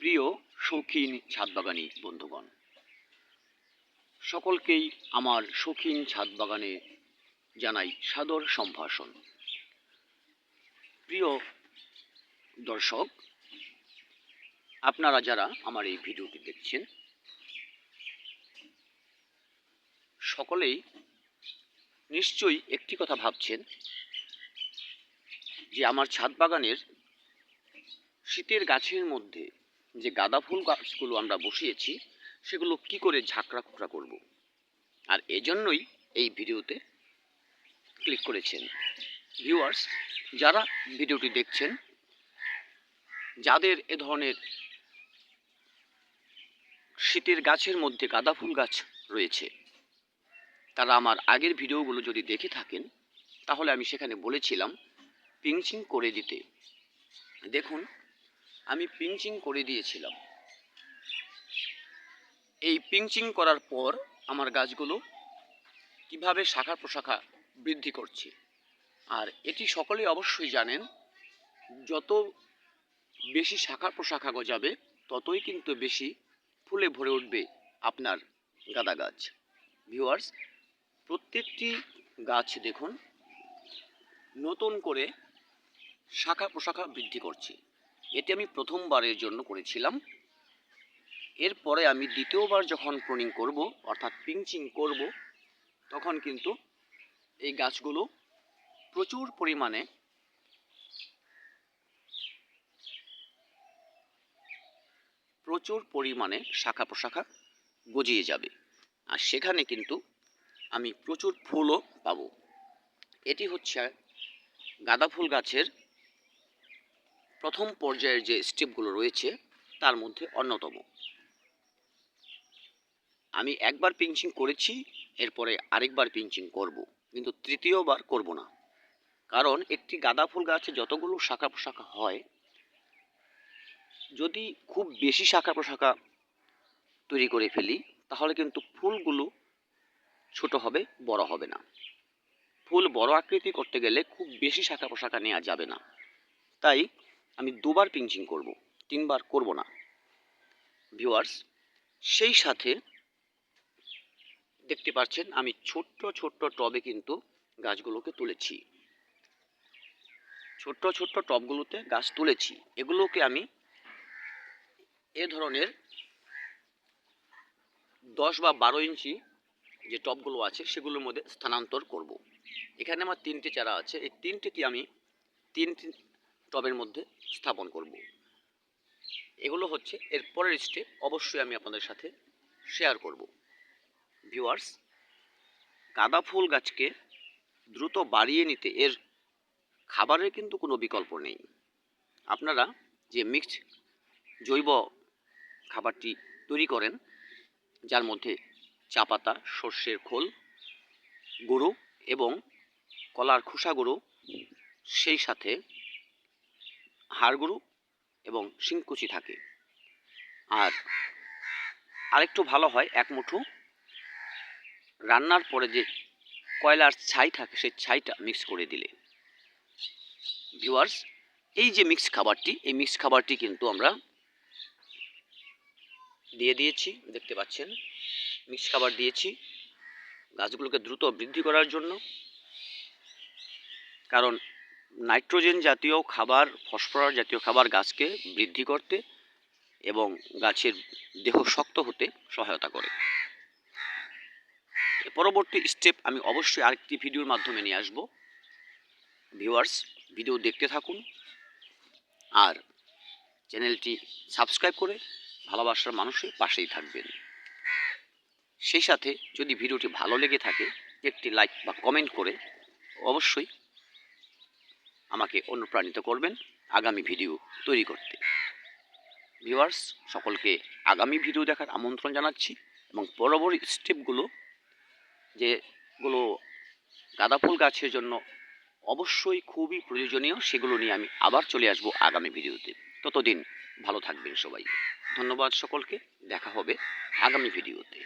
প্রিয় শৌখিন ছাদবাগানি বন্ধুগণ, সকলকেই আমার শৌখিন ছাদবাগানে জানাই সাদর সম্ভাষণ। প্রিয় দর্শক, আপনারা যারা আমার এই ভিডিওটি দেখছেন, সকলেই নিশ্চয়ই একটি কথা ভাবছেন যে আমার ছাদ বাগানের শীতের গাছের মধ্যে যে গাঁদা ফুল গাছগুলো আমরা বসিয়েছি, সেগুলো কি করে ঝাঁকড়া খোকড়া করব? আর এজন্যই এই ভিডিওতে ক্লিক করেছেন ভিউয়ার্স যারা ভিডিওটি দেখছেন, যাদের এ ধরনের শীতের গাছের মধ্যে গাঁদা ফুল গাছ রয়েছে, তারা আমার আগের ভিডিওগুলো যদি দেখে থাকেন, তাহলে আমি সেখানে বলেছিলাম পিঞ্চিং করে দিতে। দেখুন আমি পিঞ্চিং করে দিয়েছিলাম। এই পিঞ্চিং করার পর আমার গাছগুলো কীভাবে শাখা প্রশাখা বৃদ্ধি করছে? আর এটি সকলেই অবশ্যই জানেন, যত বেশি শাখা প্রশাখা গজাবে, ততই কিন্তু বেশি ফুলে ভরে উঠবে আপনার গাঁদা গাছ। ভিউয়ার্স, প্রত্যেকটি গাছ দেখুন, নতুন করে শাখা প্রশাখা বৃদ্ধি করছে। এটি আমি প্রথমবারের জন্য করেছিলাম। এরপরে আমি দ্বিতীয়বার যখন প্রনিং করব, অর্থাৎ পিঞ্চিং করব, তখন কিন্তু এই গাছগুলো প্রচুর পরিমাণে প্রচুর পরিমাণে শাখা প্রশাখা গজিয়ে যাবে। আর সেখানে কিন্তু আমি প্রচুর ফুলও পাবো। এটি হচ্ছে গাঁদা ফুল গাছের প্রথম পর্যায়ের যে স্টেপগুলো রয়েছে, তার মধ্যে অন্যতম। আমি একবার পিঞ্চিং করেছি, এরপরে আরেকবার পিঞ্চিং করব, কিন্তু তৃতীয়বার করব না। কারণ একটি গাঁদা ফুল গাছে যতগুলো শাখা প্রশাখা হয়, যদি খুব বেশি শাখা প্রশাখা তৈরি করে ফেলি, তাহলে কিন্তু ফুলগুলো ছোট হবে, বড় হবে না। ফুল বড় আকৃতি করতে গেলে খুব বেশি শাখা প্রশাখা নেওয়া যাবে না। তাই আমি দুবার পিঞ্চিং করব, তিনবার করব না। ভিউয়ার্স, সেই সাথে দেখতে পাচ্ছেন আমি ছোট্ট ছোট্ট টবে কিন্তু গাছগুলোকে তুলেছি। ছোট্ট ছোট্ট টবগুলোতে গাছ তুলেছি। এগুলোকে আমি এ ধরনের দশ বা বারো ইঞ্চি যে টবগুলো আছে, সেগুলোর মধ্যে স্থানান্তর করব। এখানে আমার তিনটে চারা আছে। এই তিনটেকে আমি তিনটি টবের মধ্যে স্থাপন করব। এগুলো হচ্ছে, এর পরের স্টেপ অবশ্যই আমি আপনাদের সাথে শেয়ার করব ভিউয়ার্স গাঁদা ফুল গাছকে দ্রুত বাড়িয়ে নিতে এর খাবারের কিন্তু কোনো বিকল্প নেই আপনারা যে মিক্সড জৈব খাবারটি তৈরি করেন, যার মধ্যে চা পাতা, সর্ষের খোল, গুঁড়ো এবং কলার খোসা গুঁড়ো, সেই সাথে হাড় গুঁড়ো এবং শিংকুচি থাকে। আর আরেকটু ভালো হয়, এক মুঠো। রান্নার পরে যে কয়লার ছাই থাকে, সেই ছাইটা মিক্স করে দিলে। ভিউয়ার্স এই যে মিক্স খাবারটি, এই মিক্স খাবারটি কিন্তু আমরা দিয়ে দিয়েছি, দেখতে পাচ্ছেন। মিক্স খাবার দিয়েছি। গাছগুলোকে দ্রুত বৃদ্ধি করার জন্য। কারণ নাইট্রোজেন জাতীয় খাবার, ফসফরাস জাতীয় খাবার গাছকে বৃদ্ধি করতে এবং গাছের দেহ শক্ত হতে সহায়তা করে। পরবর্তী স্টেপ আমি অবশ্যই আরেকটি ভিডিওর মাধ্যমে নিয়ে আসব। ভিউয়ার্স ভিডিও দেখতে থাকুন আর চ্যানেলটি সাবস্ক্রাইব করে ভালোবাসার মানুষের পাশেই থাকবেন। সেই সাথে যদি ভিডিওটি ভালো লেগে থাকে, একটি লাইক বা কমেন্ট করে অবশ্যই আমাকে অনুপ্রাণিত করবেন আগামী ভিডিও তৈরি করতে। ভিউয়ার্স, সকলকে আগামী ভিডিও দেখার আমন্ত্রণ জানাচ্ছি এবং পরবর্তী স্টেপগুলো, যেগুলো গাঁদা ফুল গাছের জন্য অবশ্যই খুবই প্রয়োজনীয়, সেগুলো নিয়ে আমি আবার চলে আসব আগামী ভিডিওতে। ততদিন ভালো থাকবেন সবাই। ধন্যবাদ সকলকে। দেখা হবে আগামী ভিডিওতে।